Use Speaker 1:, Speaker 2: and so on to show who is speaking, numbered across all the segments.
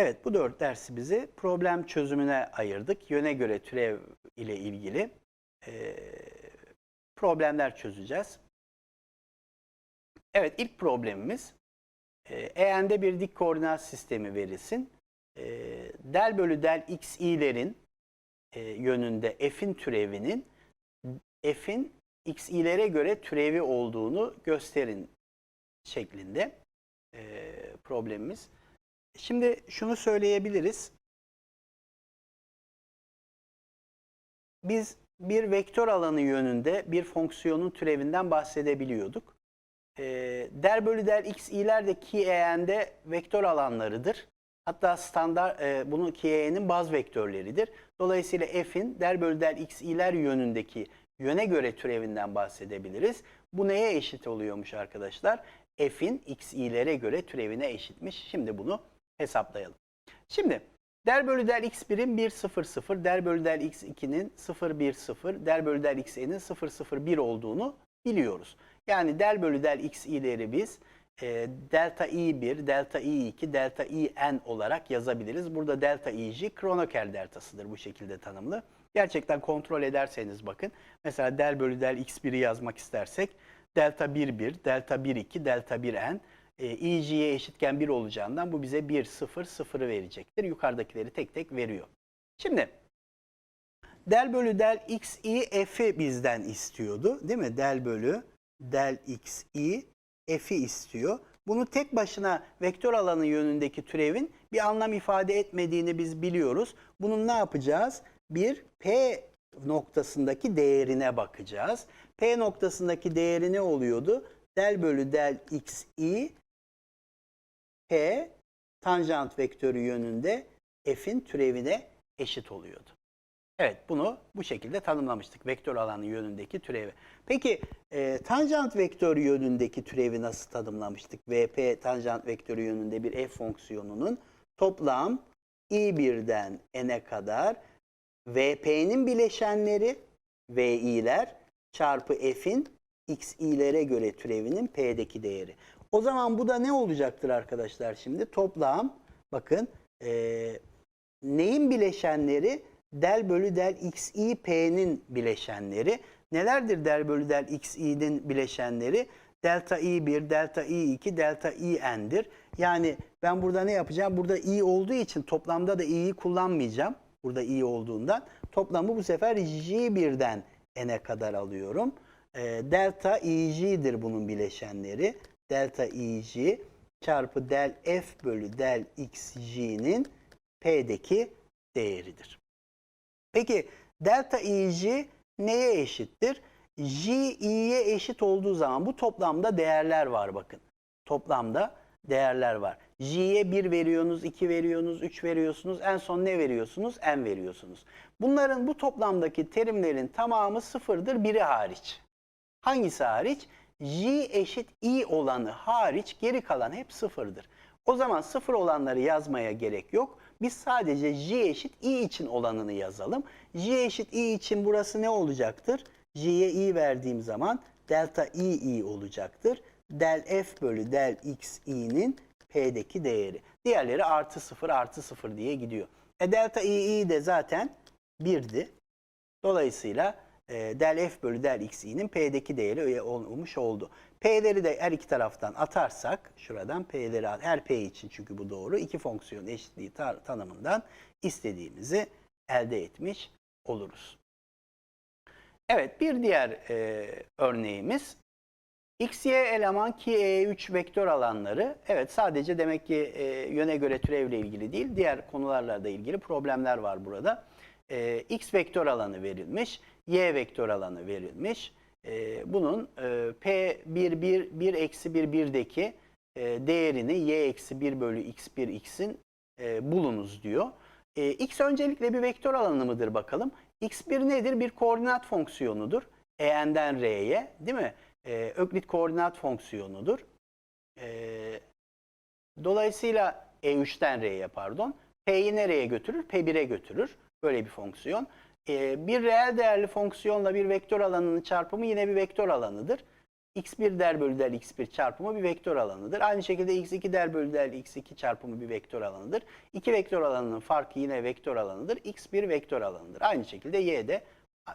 Speaker 1: Evet bu dört dersi bizi problem çözümüne ayırdık. Yöne göre türev ile ilgili e, problemler çözeceğiz. Evet ilk problemimiz e, eğende bir dik koordinat sistemi verilsin. E, del bölü del x i'lerin e, yönünde f'in türevinin f'in x i'lere göre türevi olduğunu gösterin şeklinde e, problemimiz. Şimdi şunu söyleyebiliriz. Biz bir vektör alanı yönünde bir fonksiyonun türevinden bahsedebiliyorduk. E, der bölü der x i'ler de ki eğende vektör alanlarıdır. Hatta standart e, bunu ki eğenin baz vektörleridir. Dolayısıyla f'in der bölü der x i'ler yönündeki yöne göre türevinden bahsedebiliriz. Bu neye eşit oluyormuş arkadaşlar? F'in x i'lere göre türevine eşitmiş. Şimdi bunu hesaplayalım. Şimdi der bölü der x1'in 1 0 0, der bölü der x2'nin 0 1 0, der bölü der x'nin 0 0 1 olduğunu biliyoruz. Yani der bölü der x i'leri biz e, delta i1, delta i2, delta in olarak yazabiliriz. Burada delta ij Kronecker deltasıdır bu şekilde tanımlı. Gerçekten kontrol ederseniz bakın. Mesela del bölü del x1'i yazmak istersek delta 1 1, delta 1 2, delta 1 n e, ij'ye eşitken 1 olacağından bu bize 1 0 0'ı verecektir. Yukarıdakileri tek tek veriyor. Şimdi del bölü del x i f'i bizden istiyordu. Değil mi? Del bölü del x i f'i istiyor. Bunu tek başına vektör alanı yönündeki türevin bir anlam ifade etmediğini biz biliyoruz. Bunun ne yapacağız? Bir p noktasındaki değerine bakacağız. P noktasındaki değeri ne oluyordu? Del bölü del x i p tanjant vektörü yönünde f'in türevine eşit oluyordu. Evet bunu bu şekilde tanımlamıştık. Vektör alanı yönündeki türevi. Peki e, tanjant vektörü yönündeki türevi nasıl tanımlamıştık? VP tanjant vektörü yönünde bir f fonksiyonunun toplam i1'den n'e kadar VP'nin bileşenleri VI'ler çarpı f'in x'i'lere göre türevinin p'deki değeri. O zaman bu da ne olacaktır arkadaşlar şimdi? Toplam bakın e, neyin bileşenleri? Del bölü del xi p'nin bileşenleri. Nelerdir del bölü del xi'nin bileşenleri? Delta i1, delta i2, delta i'n'dir. Yani ben burada ne yapacağım? Burada i olduğu için toplamda da i'yi kullanmayacağım. Burada i olduğundan. Toplamı bu sefer j1'den n'e kadar alıyorum. E, delta ij'dir bunun bileşenleri. Delta ij çarpı del f bölü del xj'nin p'deki değeridir. Peki delta ij neye eşittir? j i'ye eşit olduğu zaman bu toplamda değerler var bakın. Toplamda değerler var. J'ye 1 veriyorsunuz, 2 veriyorsunuz, 3 veriyorsunuz. En son ne veriyorsunuz? N veriyorsunuz. Bunların bu toplamdaki terimlerin tamamı sıfırdır biri hariç. Hangisi hariç? J eşit i olanı hariç geri kalan hep sıfırdır. O zaman sıfır olanları yazmaya gerek yok. Biz sadece j eşit i için olanını yazalım. j eşit i için burası ne olacaktır? j'ye i verdiğim zaman delta i i olacaktır. Del f bölü del x i'nin p'deki değeri. Diğerleri artı 0 artı 0 diye gidiyor. E delta i i de zaten 1'di. Dolayısıyla e, del f bölü del x p'deki değeri olmuş oldu. P'leri de her iki taraftan atarsak şuradan p'leri her p için çünkü bu doğru iki fonksiyon eşitliği tanımından istediğimizi elde etmiş oluruz. Evet bir diğer e, örneğimiz X, Y eleman ki E3 vektör alanları. Evet sadece demek ki e, yöne göre türevle ilgili değil, diğer konularla da ilgili problemler var burada. E, X vektör alanı verilmiş, Y vektör alanı verilmiş. E, bunun e, P1, 1, 1 eksi 1, 1'deki e, değerini Y eksi 1 bölü X1, X'in e, bulunuz diyor. E, X öncelikle bir vektör alanı mıdır bakalım. X1 nedir? Bir koordinat fonksiyonudur. E'nden R'ye değil mi? e, Öklit koordinat fonksiyonudur. E, dolayısıyla E3'ten R'ye pardon. P'yi nereye götürür? P1'e götürür. Böyle bir fonksiyon. E, bir reel değerli fonksiyonla bir vektör alanının çarpımı yine bir vektör alanıdır. x1 der bölü del x1 çarpımı bir vektör alanıdır. Aynı şekilde x2 der bölü del x2 çarpımı bir vektör alanıdır. İki vektör alanının farkı yine vektör alanıdır. x1 vektör alanıdır. Aynı şekilde y de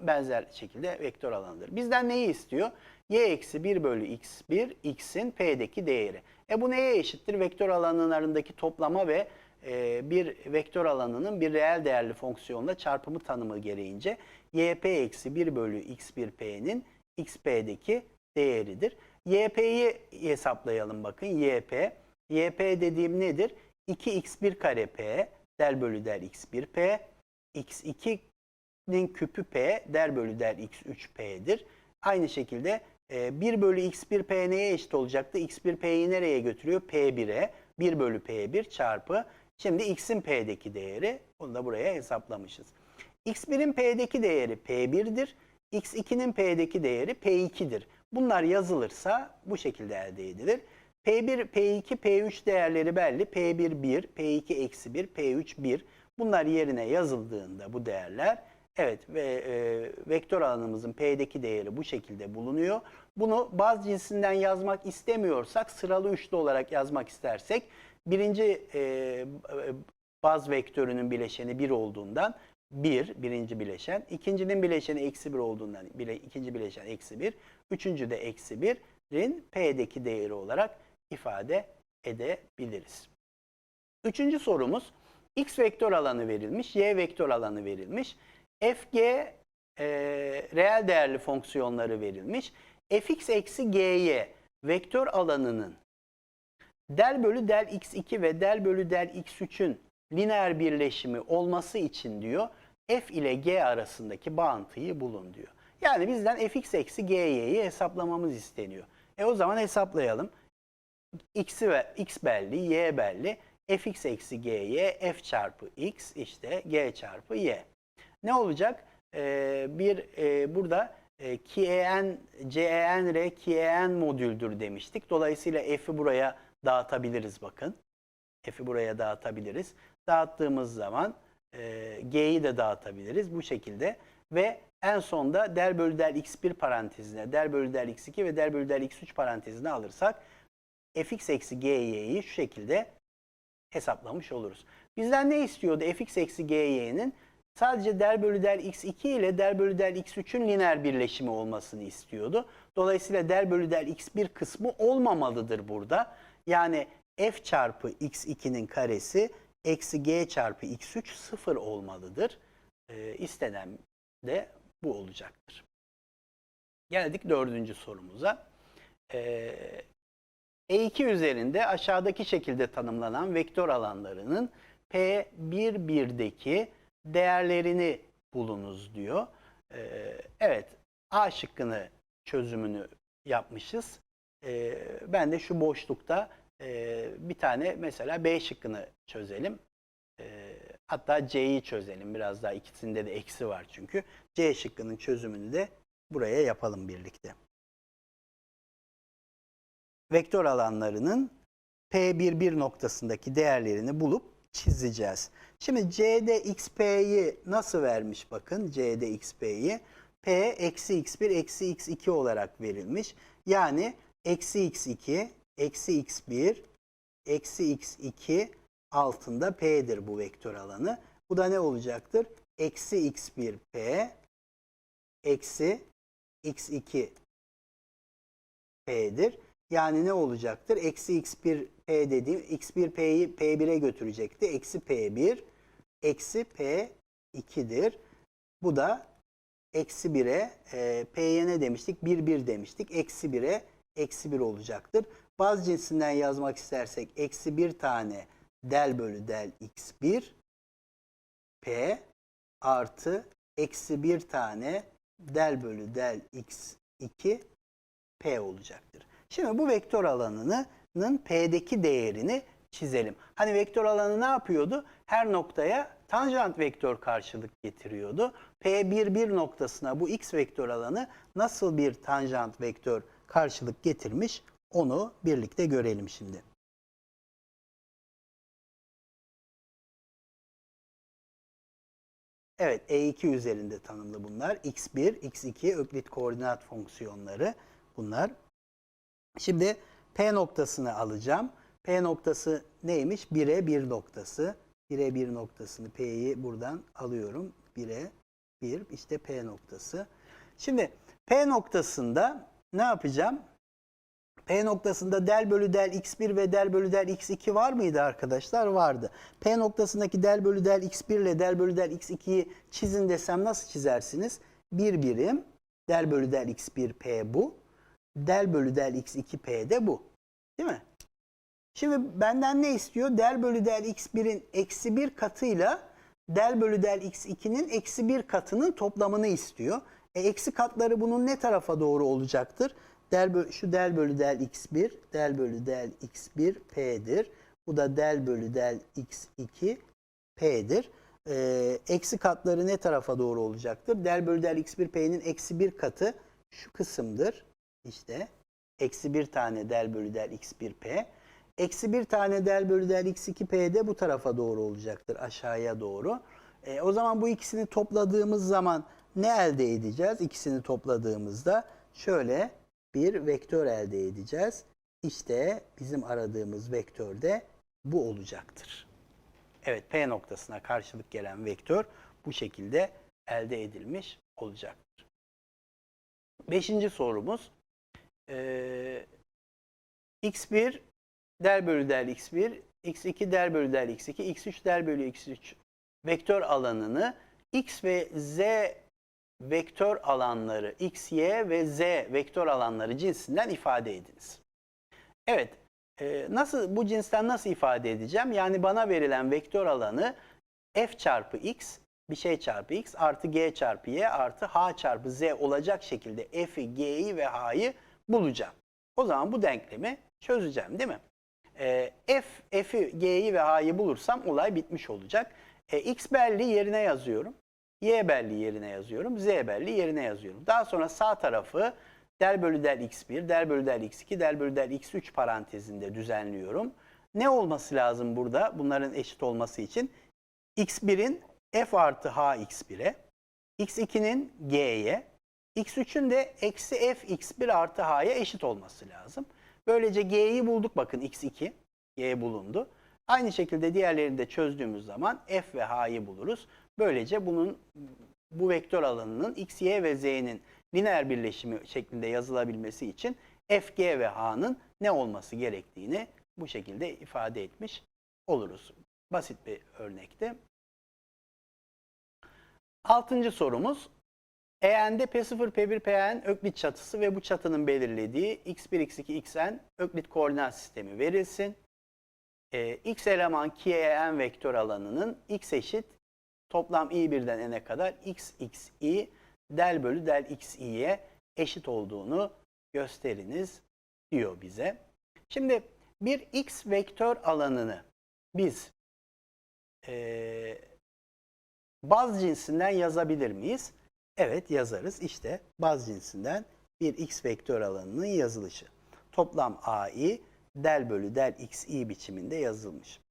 Speaker 1: benzer şekilde vektör alanıdır. Bizden neyi istiyor? y eksi 1 bölü x1 x'in p'deki değeri. E bu neye eşittir? Vektör alanlarındaki toplama ve e, bir vektör alanının bir reel değerli fonksiyonla çarpımı tanımı gereğince yp eksi 1 bölü x1p'nin xp'deki değeridir. yp'yi hesaplayalım bakın yp. yp dediğim nedir? 2x1 kare p del bölü del x1p x2'nin küpü p der bölü del x3p'dir. Aynı şekilde e, 1 bölü x1p neye eşit olacaktı? x1p'yi nereye götürüyor? p1'e. 1 bölü p1 çarpı. Şimdi x'in p'deki değeri. Bunu da buraya hesaplamışız. x1'in p'deki değeri p1'dir. x2'nin p'deki değeri p2'dir. Bunlar yazılırsa bu şekilde elde edilir. P1, P2, P3 değerleri belli. P1 1, P2 eksi 1, P3 1. Bunlar yerine yazıldığında bu değerler evet ve e, vektör alanımızın P'deki değeri bu şekilde bulunuyor. Bunu baz cinsinden yazmak istemiyorsak sıralı üçlü olarak yazmak istersek birinci e, baz vektörünün bileşeni 1 olduğundan 1 birinci bileşen, ikincinin bileşeni eksi 1 olduğundan bile, ikinci bileşen eksi 1, üçüncü de eksi 1'in P'deki değeri olarak ifade edebiliriz. Üçüncü sorumuz x vektör alanı verilmiş, y vektör alanı verilmiş. fg e, reel değerli fonksiyonları verilmiş. fx eksi gy vektör alanının del bölü del x2 ve del bölü del x3'ün lineer birleşimi olması için diyor f ile g arasındaki bağıntıyı bulun diyor. Yani bizden fx eksi gy'yi hesaplamamız isteniyor. E o zaman hesaplayalım. x'i ve x belli, y belli. fx eksi gy f çarpı x işte g çarpı y. Ne olacak? Ee, bir e, burada e, KEN, CEN, R, KEN modüldür demiştik. Dolayısıyla f'i buraya dağıtabiliriz bakın. F'i buraya dağıtabiliriz. Dağıttığımız zaman e, G'yi de dağıtabiliriz bu şekilde. Ve en sonda der bölü der x1 parantezine, der bölü der x2 ve der bölü der x3 parantezine alırsak fx eksi gy'yi şu şekilde hesaplamış oluruz. Bizden ne istiyordu fx eksi gy'nin? Sadece der bölü der x2 ile der bölü der x3'ün lineer birleşimi olmasını istiyordu. Dolayısıyla der bölü der x1 kısmı olmamalıdır burada. Yani f çarpı x2'nin karesi eksi g çarpı x3 sıfır olmalıdır. Ee, istenen de bu olacaktır. Geldik dördüncü sorumuza. Ee, E2 üzerinde aşağıdaki şekilde tanımlanan vektör alanlarının P11'deki değerlerini bulunuz diyor. Ee, evet A şıkkını çözümünü yapmışız. Ee, ben de şu boşlukta e, bir tane mesela B şıkkını çözelim. Ee, hatta C'yi çözelim. Biraz daha ikisinde de eksi var çünkü. C şıkkının çözümünü de buraya yapalım birlikte. Vektör alanlarının P11 noktasındaki değerlerini bulup çizeceğiz. Şimdi C'de nasıl vermiş bakın C'de. P eksi X1 eksi X2 olarak verilmiş. Yani eksi X2 eksi X1 eksi X2 altında P'dir bu vektör alanı. Bu da ne olacaktır? Eksi X1 P eksi X2 P'dir. Yani ne olacaktır? Eksi X1 P dediğim X1 P'yi P1'e götürecekti. Eksi P1 eksi P2'dir. Bu da eksi 1'e e, P'ye ne demiştik? 1 1 demiştik. Eksi 1'e eksi 1 olacaktır. Baz cinsinden yazmak istersek eksi 1 tane del bölü del x1 p artı eksi 1 tane del bölü del x2 p olacaktır. Şimdi bu vektör alanının p'deki değerini çizelim. Hani vektör alanı ne yapıyordu? Her noktaya tanjant vektör karşılık getiriyordu. P11 noktasına bu x vektör alanı nasıl bir tanjant vektör karşılık getirmiş onu birlikte görelim şimdi. Evet E2 üzerinde tanımlı bunlar. X1, X2 öklit koordinat fonksiyonları bunlar. Şimdi P noktasını alacağım. P noktası neymiş? 1'e 1 noktası. 1'e 1 noktasını P'yi buradan alıyorum. 1'e 1 işte P noktası. Şimdi P noktasında ne yapacağım? P noktasında del bölü del x1 ve del bölü del x2 var mıydı arkadaşlar? Vardı. P noktasındaki del bölü del x1 ile del bölü del x2'yi çizin desem nasıl çizersiniz? Bir birim del bölü del x1 P bu. Del bölü del x2 P de bu. Değil mi? Şimdi benden ne istiyor? Del bölü del x1'in eksi bir katıyla del bölü del x2'nin eksi bir katının toplamını istiyor. E, eksi katları bunun ne tarafa doğru olacaktır? Del bölü, şu del bölü del x1, del bölü del x1 p'dir. Bu da del bölü del x2 p'dir. E, eksi katları ne tarafa doğru olacaktır? Del bölü del x1 p'nin eksi bir katı şu kısımdır. İşte eksi bir tane del bölü del x1 p. Eksi bir tane del bölü del x2p de bu tarafa doğru olacaktır. Aşağıya doğru. E, o zaman bu ikisini topladığımız zaman ne elde edeceğiz? İkisini topladığımızda şöyle bir vektör elde edeceğiz. İşte bizim aradığımız vektör de bu olacaktır. Evet P noktasına karşılık gelen vektör bu şekilde elde edilmiş olacaktır. Beşinci sorumuz. Ee, x1 der bölü del x1, x2 der bölü del x2, x3 der bölü x3 vektör alanını x ve z vektör alanları, x, y ve z vektör alanları cinsinden ifade ediniz. Evet, e, nasıl bu cinsten nasıl ifade edeceğim? Yani bana verilen vektör alanı f çarpı x, bir şey çarpı x artı g çarpı y artı h çarpı z olacak şekilde f'i, g'yi ve h'yı bulacağım. O zaman bu denklemi çözeceğim değil mi? E, f, f'i, g'yi ve h'yı bulursam olay bitmiş olacak. E, x belli yerine yazıyorum. Y belli yerine yazıyorum. Z belli yerine yazıyorum. Daha sonra sağ tarafı del bölü del x1, del bölü del x2, del bölü del x3 parantezinde düzenliyorum. Ne olması lazım burada bunların eşit olması için? x1'in f artı h x1'e, x2'nin g'ye, x3'ün de eksi f x1 artı h'ya eşit olması lazım. Böylece g'yi bulduk bakın x2, g bulundu. Aynı şekilde diğerlerini de çözdüğümüz zaman f ve h'yı buluruz. Böylece bunun bu vektör alanının x, y ve z'nin lineer birleşimi şeklinde yazılabilmesi için f, g ve h'nın ne olması gerektiğini bu şekilde ifade etmiş oluruz. Basit bir örnekti. Altıncı sorumuz. EN'de P0, P1, Pn öklit çatısı ve bu çatının belirlediği x1, x2, xn öklit koordinat sistemi verilsin. Ee, x eleman K'n vektör alanının x eşit toplam i1'den n'e kadar x, x, i del bölü del x, i'ye eşit olduğunu gösteriniz diyor bize. Şimdi bir x vektör alanını biz e, baz cinsinden yazabilir miyiz? Evet yazarız. İşte baz cinsinden bir x vektör alanının yazılışı. Toplam ai del bölü del x i biçiminde yazılmış.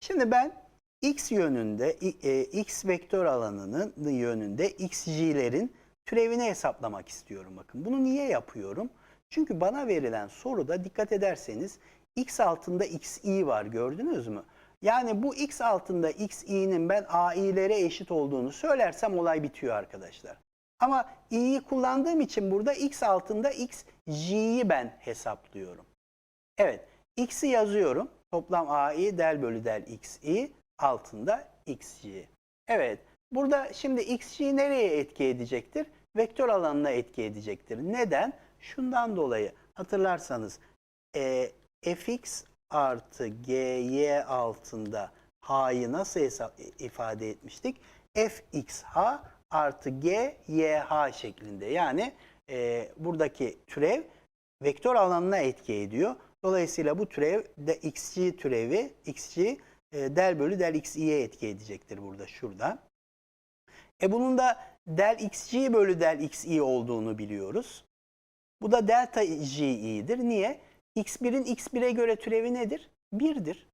Speaker 1: Şimdi ben x yönünde e, x vektör alanının yönünde xj'lerin türevini hesaplamak istiyorum bakın. Bunu niye yapıyorum? Çünkü bana verilen soruda dikkat ederseniz x altında xi var gördünüz mü? Yani bu x altında xi'nin ben ai'lere eşit olduğunu söylersem olay bitiyor arkadaşlar. Ama i'yi kullandığım için burada x altında xj'yi ben hesaplıyorum. Evet, x'i yazıyorum. Toplam ai del bölü del xi altında xj. Evet, burada şimdi xj nereye etki edecektir? Vektör alanına etki edecektir. Neden? Şundan dolayı hatırlarsanız e, fx artı gy altında h'yı nasıl hesap, ifade etmiştik? fxh artı g yh şeklinde. Yani e, buradaki türev vektör alanına etki ediyor. Dolayısıyla bu türev de xg türevi xg e, del bölü del xi'ye etki edecektir burada şurada. E bunun da del xg bölü del xi olduğunu biliyoruz. Bu da delta ji'dir. Niye? x1'in x1'e göre türevi nedir? 1'dir.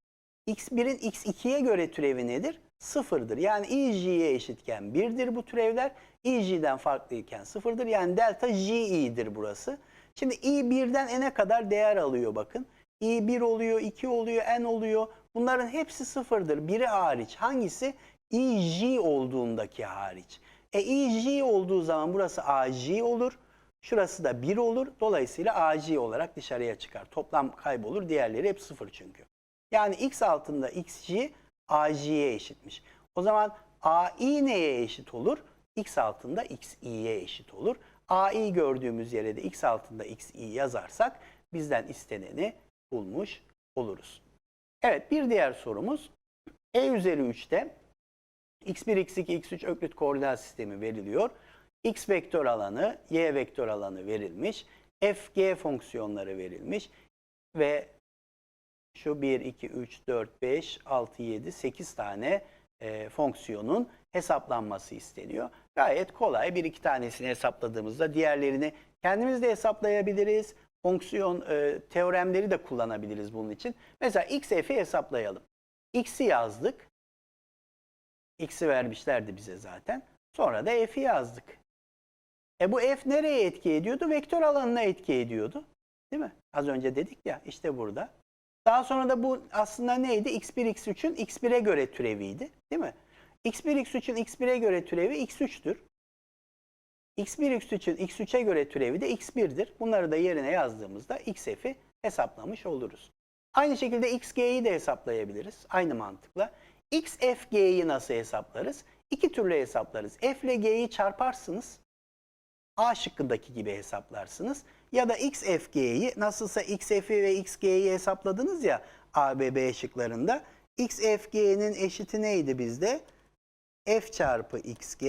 Speaker 1: x1'in x2'ye göre türevi nedir? 0'dır. Yani ij'ye eşitken 1'dir bu türevler. ij'den farklıyken 0'dır. Yani delta ji'dir burası. Şimdi i birden n'e kadar değer alıyor bakın. i 1 oluyor, 2 oluyor, n oluyor. Bunların hepsi sıfırdır. Biri hariç. Hangisi? j olduğundaki hariç. E j olduğu zaman burası a j olur. Şurası da 1 olur. Dolayısıyla a j olarak dışarıya çıkar. Toplam kaybolur. Diğerleri hep sıfır çünkü. Yani x altında xj AJ'ye eşitmiş. O zaman AI neye eşit olur? X altında XI'ye eşit olur. AI gördüğümüz yere de X altında XI yazarsak bizden isteneni bulmuş oluruz. Evet bir diğer sorumuz. E üzeri 3'te x1, x2, x3 öklit koordinat sistemi veriliyor. X vektör alanı, y vektör alanı verilmiş. F, G fonksiyonları verilmiş. Ve şu 1, 2, 3, 4, 5, 6, 7, 8 tane e, fonksiyonun hesaplanması isteniyor. Gayet kolay. Bir iki tanesini hesapladığımızda diğerlerini kendimiz de hesaplayabiliriz. Fonksiyon e, teoremleri de kullanabiliriz bunun için. Mesela x f'i hesaplayalım. x'i yazdık. x'i vermişlerdi bize zaten. Sonra da f'i yazdık. E bu f nereye etki ediyordu? Vektör alanına etki ediyordu. Değil mi? Az önce dedik ya işte burada. Daha sonra da bu aslında neydi? x1, x3'ün x1'e göre türeviydi. Değil mi? x1, x3'ün x1'e göre türevi x3'tür. X1, x3'ün x3'e göre türevi de x1'dir. Bunları da yerine yazdığımızda xf'i hesaplamış oluruz. Aynı şekilde xg'yi de hesaplayabiliriz. Aynı mantıkla. xfg'yi nasıl hesaplarız? İki türlü hesaplarız. f ile g'yi çarparsınız. A şıkkındaki gibi hesaplarsınız. Ya da XFG'yi nasılsa XF'i ve XG'yi hesapladınız ya A, B, B şıklarında. XFG'nin eşiti neydi bizde? F çarpı XG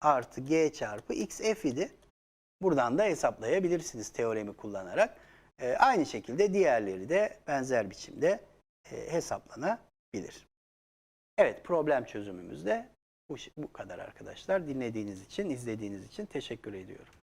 Speaker 1: artı G çarpı XF idi. Buradan da hesaplayabilirsiniz teoremi kullanarak. Ee, aynı şekilde diğerleri de benzer biçimde e, hesaplanabilir. Evet problem çözümümüz de bu, bu kadar arkadaşlar. Dinlediğiniz için, izlediğiniz için teşekkür ediyorum.